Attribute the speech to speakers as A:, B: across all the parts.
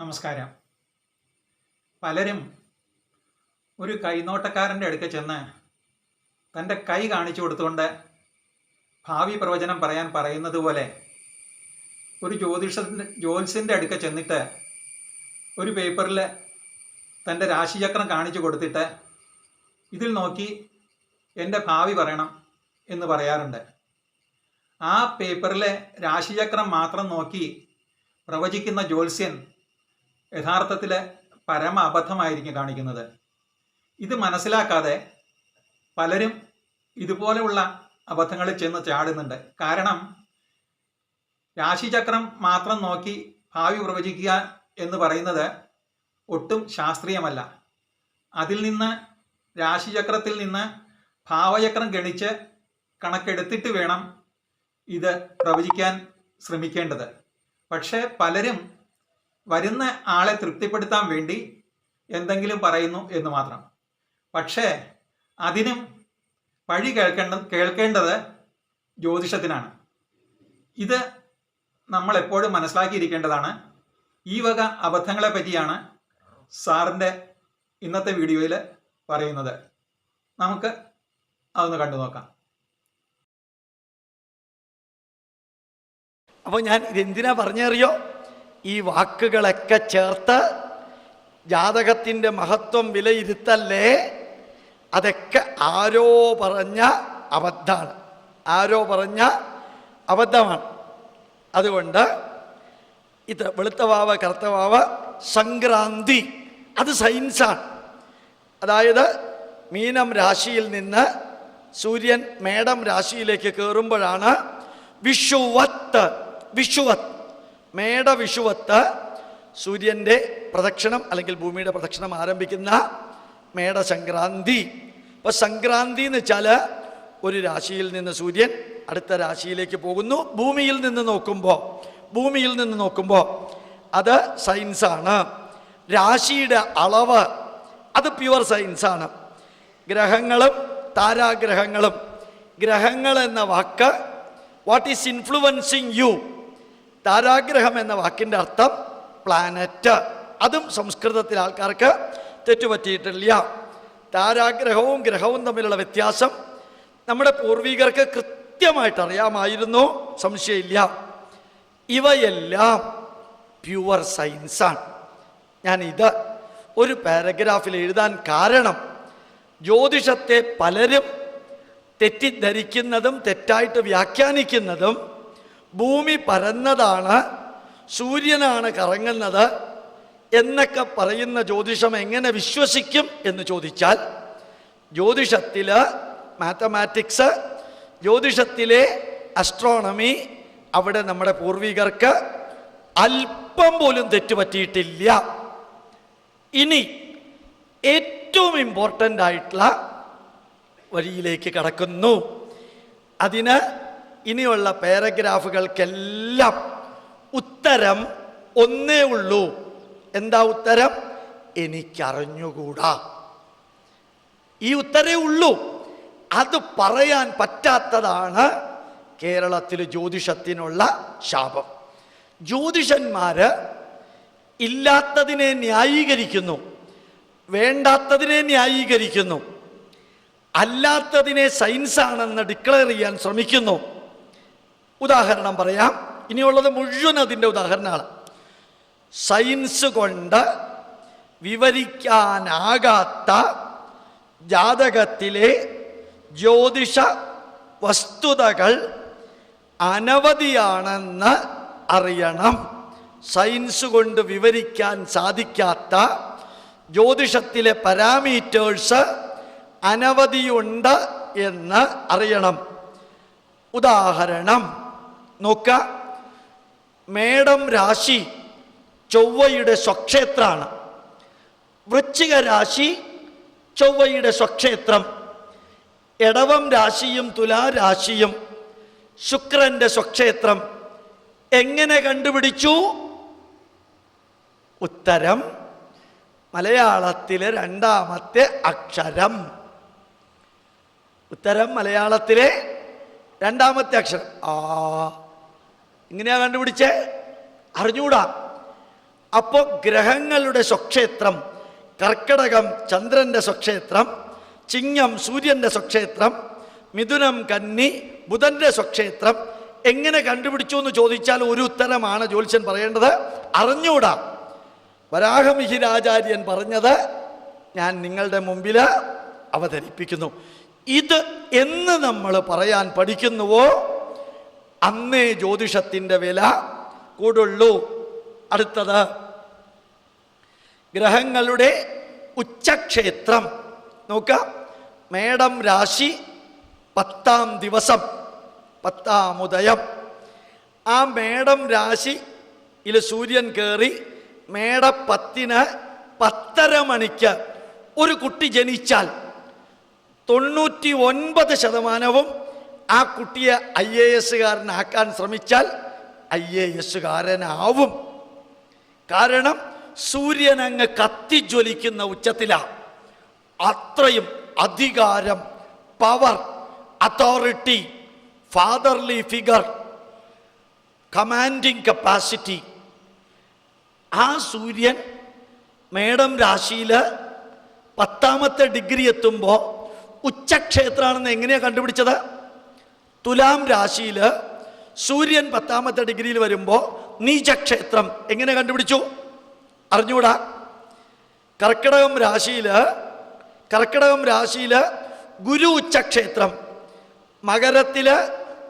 A: നമസ്കാരം. പലരും ഒരു കൈനോട്ടക്കാരന്റെ അടുക്ക ചെന്ന് തന്റെ കൈ കാണിച്ചു കൊടുത്തുകൊണ്ട് ഭാവി പ്രവചനം പറയാൻ പറയുന്നത് പോലെ ഒരു ജ്യോതിഷത്തിന്റെ ജ്യോത്സ്യന്റെ അടുക്ക ചെന്നിട്ട് ഒരു പേപ്പറിൽ തന്റെ രാശിചക്രം കാണിച്ചു കൊടുത്തിട്ട് ഇതിൽ നോക്കി എന്റെ ഭാവി പറയണം എന്ന് പറയാറുണ്ട്. ആ പേപ്പറിലെ രാശിചക്രം മാത്രം നോക്കി പ്രവചിക്കുന്ന ജ്യോത്സ്യൻ യഥാർത്ഥത്തിൽ പരമ അബദ്ധമായിരിക്കും കാണിക്കുന്നത്. ഇത് മനസ്സിലാക്കാതെ പലരും ഇതുപോലെയുള്ള അബദ്ധങ്ങളിൽ ചെന്ന് ചാടുന്നുണ്ട്. കാരണം രാശിചക്രം മാത്രം നോക്കി ഭാവി പ്രവചിക്കുക എന്ന് പറയുന്നത് ഒട്ടും ശാസ്ത്രീയമല്ല. അതിൽ നിന്ന് രാശിചക്രത്തിൽ നിന്ന് ഭാവചക്രം ഗണിച്ച് കണക്കെടുത്തിട്ട് വേണം ഇത് പ്രവചിക്കാൻ ശ്രമിക്കേണ്ടത്. പക്ഷേ പലരും വരുന്ന ആളെ തൃപ്തിപ്പെടുത്താൻ വേണ്ടി എന്തെങ്കിലും പറയുന്നു എന്ന് മാത്രം. പക്ഷേ അതിനും വഴി കേൾക്കേണ്ട കേൾക്കേണ്ടത് ജ്യോതിഷത്തിനാണ്. ഇത് നമ്മൾ എപ്പോഴും മനസ്സിലാക്കിയിരിക്കേണ്ടതാണ്. ഈ വക അബദ്ധങ്ങളെ പറ്റിയാണ് സാറിന്റെ ഇന്നത്തെ വീഡിയോയിൽ പറയുന്നത്. നമുക്ക് അതൊന്ന് കണ്ടു നോക്കാം.
B: അപ്പോൾ ഞാൻ ഇതെന്തിനാ പറഞ്ഞറിയോ? ഈ വാക്കുകളൊക്കെ ചേർത്ത് ജാതകത്തിന്റെ മഹത്വം വിലയിരുത്തല്ലേ? അതൊക്കെ ആരോ പറഞ്ഞ അബദ്ധമാണ്. ആരോ പറഞ്ഞ അബദ്ധമാണ്. അതുകൊണ്ട് ഇത് വെളുത്തവാവ് കറുത്തവാവ് സംക്രാന്തി അത് സയൻസാണ്. അതായത് മീനം രാശിയിൽ നിന്ന് സൂര്യൻ മേടം രാശിയിലേക്ക് കയറുമ്പോഴാണ് വിഷുവത്ത് വിഷുവത്ത്. മേട വിഷുവത്ത് സൂര്യന്റെ പ്രദക്ഷിണം അല്ലെങ്കിൽ ഭൂമിയുടെ പ്രദക്ഷിണം ആരംഭിക്കുന്ന മേടസംക്രാന്തി. അപ്പോൾ സംക്രാന്തി എന്ന് വെച്ചാൽ ഒരു രാശിയിൽ നിന്ന് സൂര്യൻ അടുത്ത രാശിയിലേക്ക് പോകുന്നു. ഭൂമിയിൽ നിന്ന് നോക്കുമ്പോൾ ഭൂമിയിൽ നിന്ന് നോക്കുമ്പോൾ അത് സയൻസാണ് രാശിയുടെ അളവ് അത് പ്യുവർ സയൻസാണ് ഗ്രഹങ്ങളും താരാഗ്രഹങ്ങളും. ഗ്രഹങ്ങൾ എന്ന വാക്ക് വാട്ട് ഈസ് ഇൻഫ്ലുവൻസിങ് യു താരാഗ്രഹം എന്ന വാക്കിന്റെ അർത്ഥം പ്ലാനറ്റ് അതും സംസ്കൃതത്തിൽ ആൾക്കാർക്ക് തെറ്റുപറ്റിയിട്ടില്ല. താരാഗ്രഹവും ഗ്രഹവും തമ്മിലുള്ള വ്യത്യാസം നമ്മുടെ പൂർവികർക്ക് കൃത്യമായിട്ട് അറിയാമായിരുന്നു സംശയമില്ല. ഇവയെല്ലാം പ്യുവർ സയൻസാണ് ഞാനിത് ഒരു പാരഗ്രാഫിൽ എഴുതാൻ കാരണം ജ്യോതിഷത്തെ പലരും തെറ്റിദ്ധരിക്കുന്നതും തെറ്റായിട്ട് വ്യാഖ്യാനിക്കുന്നതും ഭൂമി പരന്നതാണ് സൂര്യനാണ് കറങ്ങുന്നത് എന്നൊക്കെ പറയുന്ന ജ്യോതിഷം എങ്ങനെ വിശ്വസിക്കും എന്ന് ചോദിച്ചാൽ ജ്യോതിഷത്തിൽ മാത്തമാറ്റിക്സ് ജ്യോതിഷത്തിലെ അസ്ട്രോണമി അവിടെ നമ്മുടെ പൂർവികർക്ക് അല്പം പോലും തെറ്റുപറ്റിയിട്ടില്ല ഇനി ഏറ്റവും ഇമ്പോർട്ടന്റ് ആയിട്ടുള്ള വഴിയിലേക്ക് കടക്കുന്നു. അതിന് ഇനിയുള്ള പാരഗ്രാഫുകൾക്കെല്ലാം ഉത്തരം ഒന്നേ ഉള്ളൂ. എന്താ ഉത്തരം? എനിക്കറിഞ്ഞുകൂടാ. ഈ ഉത്തരേ ഉള്ളൂ. അത് പറയാൻ പറ്റാത്തതാണ് കേരളത്തിൽ ജ്യോതിഷത്തിനുള്ള ശാപം. ജ്യോതിഷന്മാര് ഇല്ലാത്തതിനെ ന്യായീകരിക്കുന്നു. വേണ്ടാത്തതിനെ ന്യായീകരിക്കുന്നു. അല്ലാത്തതിനെ സയൻസാണെന്ന് ഡിക്ലെയർ ചെയ്യാൻ ശ്രമിക്കുന്നു. ഉദാഹരണം പറയാം. ഇനിയുള്ളത് മുഴുവൻ അതിന്റെ ഉദാഹരണമാണ് സയൻസ് കൊണ്ട് വിവരിക്കാനാകാത്ത ജാതകത്തിലെ ജ്യോതിഷ വസ്തുതകൾ അനവധിയാണെന്ന് അറിയണം. സയൻസ് കൊണ്ട് വിവരിക്കാൻ സാധിക്കാത്ത ജ്യോതിഷത്തിലെ പാരാമീറ്റേഴ്സ് അനവധിയുണ്ട് എന്ന് അറിയണം. ഉദാഹരണം നോക്ക. മേടം രാശി ചൊവ്വയുടെ സ്വക്ഷേത്രമാണ് വൃശ്ചിക രാശി ചൊവ്വയുടെ സ്വക്ഷേത്രം. എടവം രാശിയും തുലാരാശിയും ശുക്രന്റെ സ്വക്ഷേത്രം. എങ്ങനെ കണ്ടുപിടിച്ചു? ഉത്തരം മലയാളത്തിലെ രണ്ടാമത്തെ അക്ഷരം. ഉത്തരം മലയാളത്തിലെ രണ്ടാമത്തെ അക്ഷരം. ആ. ഇങ്ങനെയാ കണ്ടുപിടിച്ചേ? അറിഞ്ഞൂടാ അപ്പോൾ ഗ്രഹങ്ങളുടെ സ്വക്ഷേത്രം കർക്കടകം ചന്ദ്രന്റെ സ്വക്ഷേത്രം ചിങ്ങം സൂര്യന്റെ സ്വക്ഷേത്രം മിഥുനം കന്നി ബുധന്റെ സ്വക്ഷേത്രം. എങ്ങനെ കണ്ടുപിടിച്ചു എന്ന് ചോദിച്ചാൽ ഒരു ഉത്തരമാണ് ജ്യോത്സ്യൻ പറയേണ്ടത്. അറിഞ്ഞൂടാ വരാഹമിഹിരാചാര്യൻ പറഞ്ഞത് ഞാൻ നിങ്ങളുടെ മുമ്പിൽ അവതരിപ്പിക്കുന്നു. ഇത് എന്ന് നമ്മൾ പറയാൻ പഠിക്കുന്നുവോ? അന്നേ ജ്യോതിഷത്തിന്റെ വില കൂടുള്ളൂ. അടുത്തത് ഗ്രഹങ്ങളുടെ ഉച്ചക്ഷേത്രം. നോക്കാം മേടം രാശി പത്താം ദിവസം പത്താം ഉദയം. ആ മേടം രാശിയിൽ സൂര്യൻ കയറി മേടപ്പത്തിന് പത്തര മണിക്ക് ഒരു കുട്ടി ജനിച്ചാൽ തൊണ്ണൂറ്റി ഒൻപത് ശതമാനവും ആ കുട്ടിയെ ഐ എ എസ്സുകാരനാക്കാൻ ശ്രമിച്ചാൽ ഐ എ എസ്സുകാരനാവും. കാരണം സൂര്യൻ അങ്ങ് കത്തിജ്വലിക്കുന്ന ഉച്ചത്തിലാണ് അത്രയും അധികാരം power authority fatherly figure commanding capacity ആ സൂര്യൻ മേടം രാശിയിൽ പത്താമത്തെ ഡിഗ്രി എത്തുമ്പോൾ ഉച്ചക്ഷേത്രമാണെന്ന് എങ്ങനെയാണ് കണ്ടുപിടിച്ചത്? തുലാം രാശിയിൽ സൂര്യൻ പത്താമത്തെ ഡിഗ്രിയിൽ വരുമ്പോൾ നീചക്ഷേത്രം എങ്ങനെ കണ്ടുപിടിച്ചു? അറിഞ്ഞുകൂടാ. കർക്കിടകം രാശിയിൽ കർക്കിടകം രാശിയിൽ ഗുരു ഉച്ചക്ഷേത്രം മകരത്തിൽ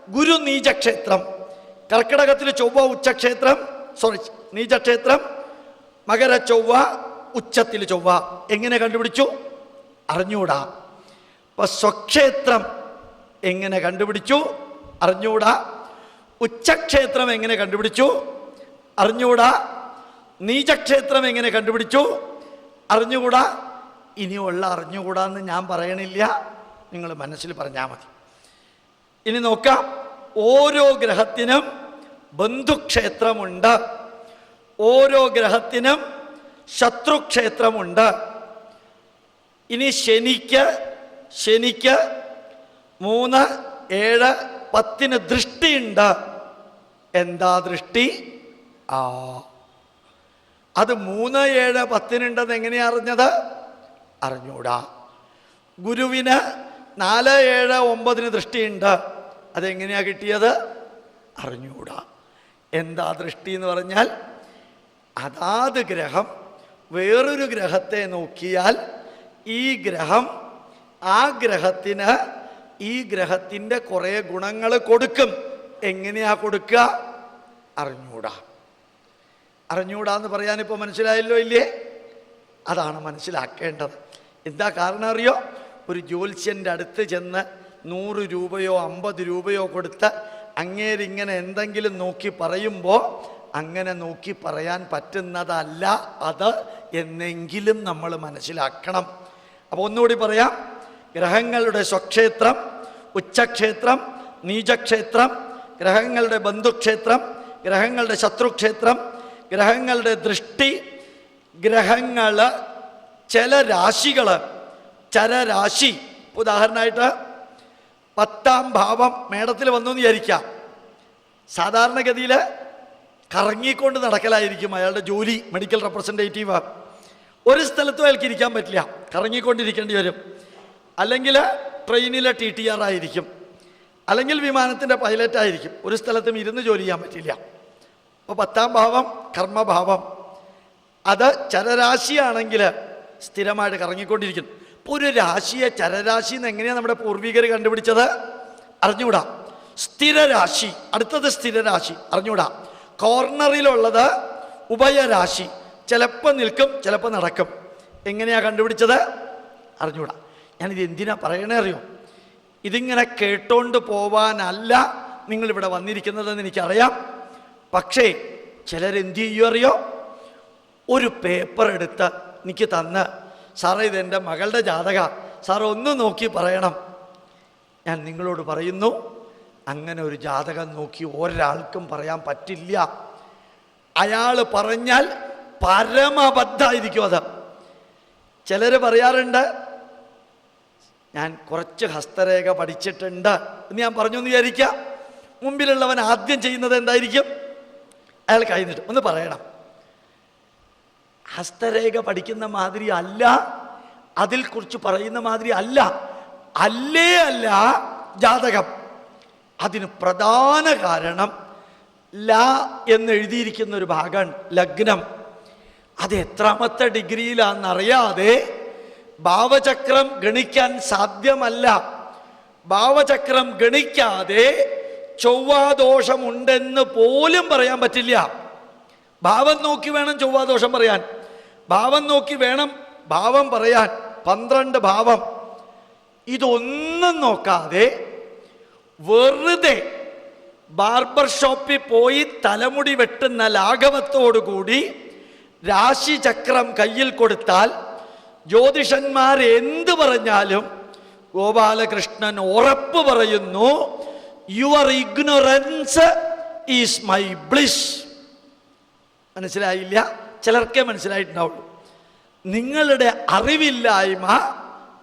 B: ഗുരു നീചക്ഷേത്രം കർക്കിടകത്തിൽ ചൊവ്വ ഉച്ചക്ഷേത്രം സോറി നീചക്ഷേത്രം മകര ചൊവ്വ ഉച്ചത്തിൽ ചൊവ്വ എങ്ങനെ കണ്ടുപിടിച്ചു? അറിഞ്ഞുകൂടാ. അപ്പൊ സ്വക്ഷേത്രം എങ്ങനെ കണ്ടുപിടിച്ചു? അറിഞ്ഞൂടാ ഉച്ചക്ഷേത്രം എങ്ങനെ കണ്ടുപിടിച്ചു? അറിഞ്ഞൂടാ നീചക്ഷേത്രം എങ്ങനെ കണ്ടുപിടിച്ചു? അറിഞ്ഞുകൂടാ. ഇനിയുള്ള അറിഞ്ഞുകൂടാന്ന് ഞാൻ പറയണില്ല. നിങ്ങൾ മനസ്സിൽ പറഞ്ഞാൽ മതി. ഇനി നോക്കാം. ഓരോ ഗ്രഹത്തിനും ബന്ധുക്ഷേത്രമുണ്ട്. ഓരോ ഗ്രഹത്തിനും ശത്രുക്ഷേത്രമുണ്ട്. ഇനി ശനിക്ക് ശനിക്ക് മൂന്ന് ഏഴ് പത്തിന് ദൃഷ്ടിയുണ്ട്. എന്താ ദൃഷ്ടി? ആ. അത് മൂന്ന് ഏഴ് പത്തിനുണ്ടെന്ന് എങ്ങനെയാ അറിഞ്ഞത്? അറിഞ്ഞൂടാ. ഗുരുവിന് നാല് ഏഴ് ഒമ്പതിന് ദൃഷ്ടിയുണ്ട്. അതെങ്ങനെയാ കിട്ടിയത്? അറിഞ്ഞൂടാ. എന്താ ദൃഷ്ടി എന്ന് പറഞ്ഞാൽ അതാത് ഗ്രഹം വേറൊരു ഗ്രഹത്തെ നോക്കിയാൽ ഈ ഗ്രഹം ആ ഗ്രഹത്തിന് ഈ ഗ്രഹത്തിന്റെ കുറേ ഗുണങ്ങൾ കൊടുക്കും. എങ്ങനെയാ കൊടുക്കുക അറിഞ്ഞൂടാ. അറിഞ്ഞൂടാ എന്ന് പറയാനിപ്പോൾ മനസ്സിലായല്ലോ ഇല്ലേ? അതാണ് മനസ്സിലാക്കേണ്ടത്. എന്താ കാരണം അറിയോ? ഒരു ജ്യോത്സ്യന്റെ അടുത്ത് ചെന്ന് നൂറ് രൂപയോ അമ്പത് രൂപയോ കൊടുത്ത് അങ്ങേരിങ്ങനെ എന്തെങ്കിലും നോക്കി പറയുമ്പോൾ അങ്ങനെ നോക്കി പറയാൻ പറ്റുന്നതല്ല അത് എന്നെങ്കിലും നമ്മൾ മനസ്സിലാക്കണം. അപ്പോൾ ഒന്നുകൂടി പറയാം. ഗ്രഹങ്ങളുടെ സ്വക്ഷേത്രം ഉച്ചക്ഷേത്രം നീചക്ഷേത്രം ഗ്രഹങ്ങളുടെ ബന്ധുക്ഷേത്രം ഗ്രഹങ്ങളുടെ ശത്രുക്ഷേത്രം ഗ്രഹങ്ങളുടെ ദൃഷ്ടി ഗ്രഹങ്ങൾ ചില രാശികൾ ചരരാശി. ഉദാഹരണമായിട്ട് പത്താം ഭാവം മേടത്തിൽ വന്നു എന്ന് വിചാരിക്കാം സാധാരണഗതിയിൽ കറങ്ങിക്കൊണ്ട് നടക്കലായിരിക്കും അയാളുടെ ജോലി മെഡിക്കൽ റെപ്രസെന്റേറ്റീവ് ഒരു സ്ഥലത്തും അയാൾക്ക് ഇരിക്കാൻ പറ്റില്ല. കറങ്ങിക്കൊണ്ടിരിക്കേണ്ടി വരും. അല്ലെങ്കിൽ ട്രെയിനിലെ ടി ടി ആർ ആയിരിക്കും. അല്ലെങ്കിൽ വിമാനത്തിന്റെ പൈലറ്റ് ആയിരിക്കും. ഒരു സ്ഥലത്തും ഇരുന്ന് ജോലി ചെയ്യാൻ പറ്റില്ല. അപ്പോൾ പത്താം ഭാവം കർമ്മഭാവം. അത് ചരരാശിയാണെങ്കിൽ സ്ഥിരമായിട്ട് കറങ്ങിക്കൊണ്ടിരിക്കും. ഇപ്പോൾ ഒരു രാശിയെ ചരരാശി എന്ന് എങ്ങനെയാണ് നമ്മുടെ പൂർവികർ കണ്ടുപിടിച്ചത്? അറിഞ്ഞുകൂടാ. സ്ഥിരരാശി. അടുത്തത് സ്ഥിരരാശി. അറിഞ്ഞുകൂടാ. കോർണറിലുള്ളത് ഉഭയരാശി. ചിലപ്പോൾ നിൽക്കും ചിലപ്പോൾ നടക്കും. എങ്ങനെയാണ് കണ്ടുപിടിച്ചത്? അറിഞ്ഞൂടാ ഞാനിത് എന്തിനാ പറയണേ അറിയോ? ഇതിങ്ങനെ കേട്ടോണ്ട് പോവാനല്ല നിങ്ങളിവിടെ വന്നിരിക്കുന്നതെന്ന് എനിക്കറിയാം. പക്ഷേ ചിലരെന്ത് ചെയ്യും അറിയോ? ഒരു പേപ്പർ എടുത്ത് എനിക്ക് തന്ന് സാറേ ഇത് എന്റെ മകളുടെ ജാതക. സാർ ഒന്ന് നോക്കി പറയണം. ഞാൻ നിങ്ങളോട് പറയുന്നു അങ്ങനെ ഒരു ജാതകം നോക്കി ഒരാൾക്കും പറയാൻ പറ്റില്ല. അയാൾ പറഞ്ഞാൽ പരമബദ്ധായിരിക്കും അത്. ചിലർ പറയാറുണ്ട് ഞാൻ കുറച്ച് ഹസ്തരേഖ പഠിച്ചിട്ടുണ്ട് എന്ന് ഞാൻ പറഞ്ഞു എന്ന് വിചാരിക്കാം മുമ്പിലുള്ളവൻ ആദ്യം ചെയ്യുന്നത് എന്തായിരിക്കും? അയാൾ കഴിഞ്ഞിട്ട് ഒന്ന് പറയണം. ഹസ്തരേഖ പഠിക്കുന്ന മാതിരി അല്ല അതിൽ കുറിച്ച് പറയുന്ന മാതിരി അല്ല അല്ലേ അല്ല ജാതകം. അതിന് പ്രധാന കാരണം ല എന്ന് എഴുതിയിരിക്കുന്ന ഒരു ഭാഗമാണ് ലഗ്നം. അത് എത്രാമത്തെ ഡിഗ്രിയിലാണെന്നറിയാതെ ഭാവചക്രം ഗണിക്കാൻ സാധ്യമല്ല. ഭാവചക്രം ഗണിക്കാതെ ചൊവ്വാദോഷമുണ്ടെന്ന് പോലും പറയാൻ പറ്റില്ല. ഭാവം നോക്കി വേണം ചൊവ്വാദോഷം പറയാൻ. ഭാവം നോക്കി വേണം ഭാവം പറയാൻ. പന്ത്രണ്ട് ഭാവം. ഇതൊന്നും നോക്കാതെ വെറുതെ ബാർബർ ഷോപ്പിൽ പോയി തലമുടി വെട്ടുന്ന ലാഘവത്തോടുകൂടി രാശിചക്രം കയ്യിൽ കൊടുത്താൽ ജ്യോതിഷന്മാർ എന്ത് പറഞ്ഞാലും ഗോപാലകൃഷ്ണൻ ഉറപ്പ് പറയുന്നു your ignorance is my bliss മനസ്സിലായില്ല? ചിലർക്കേ മനസ്സിലായിട്ടുണ്ടാവുള്ളൂ. നിങ്ങളുടെ അറിവില്ലായ്മ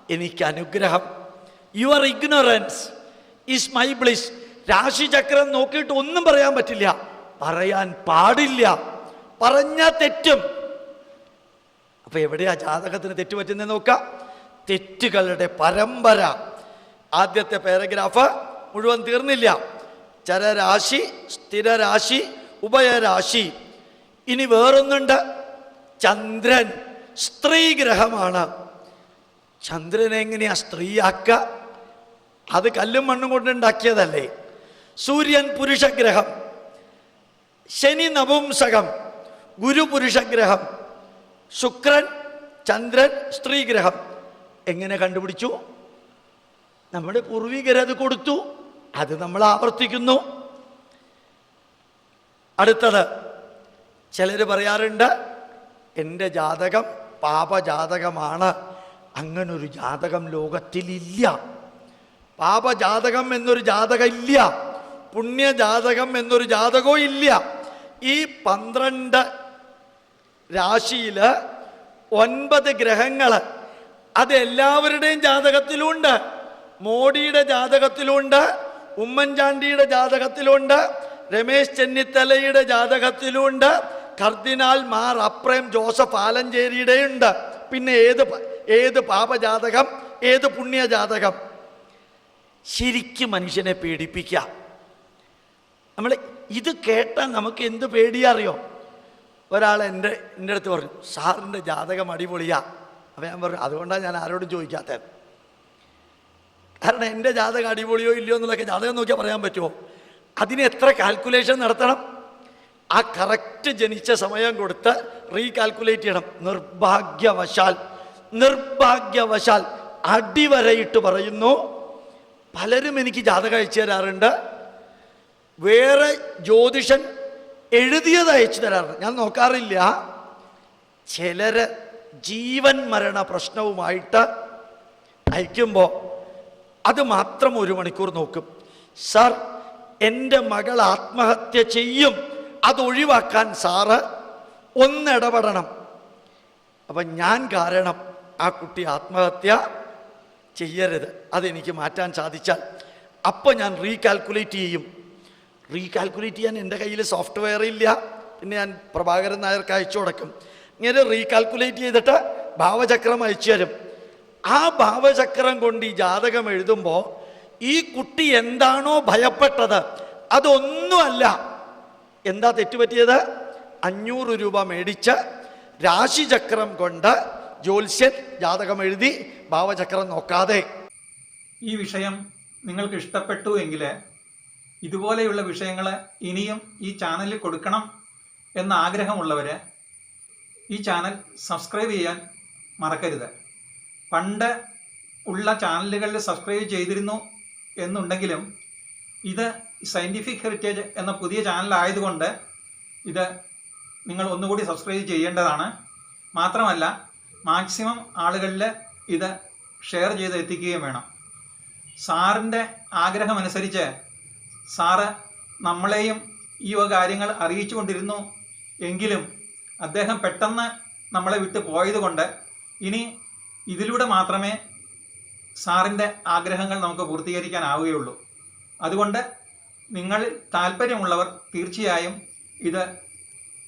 B: എനിക്ക് അനുഗ്രഹം. Your ignorance is my bliss രാശിചക്രം നോക്കിയിട്ട് ഒന്നും പറയാൻ പറ്റില്ല. പറയാൻ പാടില്ല. പറഞ്ഞ തെറ്റും. അപ്പൊ എവിടെയാ ജാതകത്തിന് തെറ്റുപറ്റുന്നത് നോക്കാം. തെറ്റുകളുടെ പരമ്പര. ആദ്യത്തെ പാരഗ്രാഫ് മുഴുവൻ തീർന്നില്ല. ചരരാശി സ്ഥിരരാശി ഉഭയരാശി. ഇനി വേറൊന്നുണ്ട്. ചന്ദ്രൻ സ്ത്രീഗ്രഹമാണ് ചന്ദ്രനെ എങ്ങനെയാ സ്ത്രീയാക്ക? അത് കല്ലും മണ്ണും കൊണ്ട് ഉണ്ടാക്കിയതല്ലേ? സൂര്യൻ പുരുഷഗ്രഹം. ശനി നപുംസകം. ഗുരു പുരുഷഗ്രഹം. ശുക്രൻ ചന്ദ്രൻ സ്ത്രീഗ്രഹം. എങ്ങനെ കണ്ടുപിടിച്ചു? നമ്മുടെ പൂർവികർ അത് കൊടുത്തു. അത് നമ്മൾ ആവർത്തിക്കുന്നു. അടുത്തത് ചിലർ പറയാറുണ്ട് എന്റെ ജാതകം പാപജാതകമാണ്. അങ്ങനൊരു ജാതകം ലോകത്തിലില്ല. പാപജാതകം എന്നൊരു ജാതകം ഇല്ല പുണ്യജാതകം എന്നൊരു ജാതകവും ഇല്ല. ഈ പന്ത്രണ്ട് രാശിയിൽ ഒൻപത് ഗ്രഹങ്ങൾ അതെല്ലാവരുടെയും ജാതകത്തിലുണ്ട്. മോഡിയുടെ ജാതകത്തിലുണ്ട്. ഉമ്മൻചാണ്ടിയുടെ ജാതകത്തിലുണ്ട്. രമേശ് ചെന്നിത്തലയുടെ ജാതകത്തിലുണ്ട്. കർദിനാൾ മാർ അപ്രേം ജോസഫ് ആലഞ്ചേരിയുടെ ഉണ്ട് പിന്നെ ഏത് ഏത് പാപജാതകം ഏത് പുണ്യജാതകം? ശരിക്കും മനുഷ്യനെ പേടിപ്പിക്കാം. നമ്മൾ ഇത് കേട്ടാൽ നമുക്ക് എന്ത് പേടിയാ അറിയോ? ഒരാൾ എന്റെ എന്റെ അടുത്ത് പറഞ്ഞു സാറിന്റെ ജാതകം അടിപൊളിയാ. അപ്പം ഞാൻ പറഞ്ഞു അതുകൊണ്ടാണ് ഞാൻ ആരോടും ചോദിക്കാത്തത്. കാരണം എന്റെ ജാതകം അടിപൊളിയോ ഇല്ലയോ എന്നുള്ളതൊക്കെ ജാതകം നോക്കിയാൽ പറയാൻ പറ്റുമോ? അതിന് എത്ര കാൽക്കുലേഷൻ നടത്തണം? ആ കറക്റ്റ് ജനിച്ച സമയം കൊടുത്ത് റീകാൽക്കുലേറ്റ് ചെയ്യണം. നിർഭാഗ്യവശാൽ നിർഭാഗ്യവശാൽ അടിവരയിട്ട് പറയുന്നു പലരും എനിക്ക് ജാതകം അയച്ചു തരാറുണ്ട്. വേറെ ജ്യോതിഷൻ എഴുതിയത് അയച്ചു തരാറ്. ഞാൻ നോക്കാറില്ല. ചിലര് ജീവൻ മരണ പ്രശ്നവുമായിട്ട് അയക്കുമ്പോൾ അത് മാത്രം ഒരു മണിക്കൂർ നോക്കും. സാർ എന്റെ മകൾ ആത്മഹത്യ ചെയ്യും. അത് ഒഴിവാക്കാൻ സാറ് ഒന്നിടപെടണം അപ്പം ഞാൻ കാരണം ആ കുട്ടി ആത്മഹത്യ ചെയ്യരുത്. അതെനിക്ക് മാറ്റാൻ സാധിച്ചാൽ. അപ്പോൾ ഞാൻ റീകാൽക്കുലേറ്റ് ചെയ്യും. റീകാൽക്കുലേറ്റ് ചെയ്യാൻ എന്റെ കയ്യിൽ സോഫ്റ്റ്വെയർ ഇല്ല. പിന്നെ ഞാൻ പ്രഭാകരൻ നായർക്ക് അയച്ചു കൊടുക്കും. ഇങ്ങനെ റീകാൽക്കുലേറ്റ് ചെയ്തിട്ട് ഭാവചക്രം അയച്ചു തരും. ആ ഭാവചക്രം കൊണ്ട് ഈ ജാതകം എഴുതുമ്പോൾ ഈ കുട്ടി എന്താണോ ഭയപ്പെട്ടത് അതൊന്നുമല്ല. എന്താ തെറ്റുപറ്റിയത്? അഞ്ഞൂറ് രൂപ മേടിച്ച് രാശിചക്രം കൊണ്ട് ജ്യോത്സ്യൻ ജാതകം എഴുതി ഭാവചക്രം നോക്കാതെ.
A: ഈ വിഷയം നിങ്ങൾക്ക് ഇഷ്ടപ്പെട്ടു എങ്കിൽ ഇതുപോലെയുള്ള വിഷയങ്ങൾ ഇനിയും ഈ ചാനലിൽ കൊടുക്കണം എന്ന ആഗ്രഹമുള്ളവർ ഈ ചാനൽ സബ്സ്ക്രൈബ് ചെയ്യാൻ മറക്കരുത്. പണ്ട് ഉള്ള ചാനലുകളിൽ സബ്സ്ക്രൈബ് ചെയ്തിരുന്നു എന്നുണ്ടെങ്കിലും ഇത് സയന്റിഫിക് ഹെറിറ്റേജ് എന്ന പുതിയ ചാനലായതുകൊണ്ട് ഇത് നിങ്ങൾ ഒന്നുകൂടി സബ്സ്ക്രൈബ് ചെയ്യേണ്ടതാണ്. മാത്രമല്ല മാക്സിമം ആളുകളിൽ ഇത് ഷെയർ ചെയ്ത് എത്തിക്കുകയും വേണം. സാറിന്റെ ആഗ്രഹമനുസരിച്ച് സാറ് നമ്മളെയും ഈ വക കാര്യങ്ങൾ അറിയിച്ചു കൊണ്ടിരുന്നു എങ്കിലും അദ്ദേഹം പെട്ടെന്ന് നമ്മളെ വിട്ട് പോയതുകൊണ്ട് ഇനി ഇതിലൂടെ മാത്രമേ സാറിന്റെ ആഗ്രഹങ്ങൾ നമുക്ക് പൂർത്തീകരിക്കാനാവുകയുള്ളൂ. അതുകൊണ്ട് നിങ്ങൾ താല്പര്യമുള്ളവർ തീർച്ചയായും ഇത്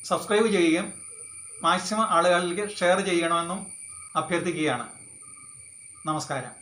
A: സബ്സ്ക്രൈബ് ചെയ്യുകയും മാക്സിമം ആളുകളിലേക്ക് ഷെയർ ചെയ്യണമെന്നും അഭ്യർത്ഥിക്കുകയാണ്. നമസ്കാരം.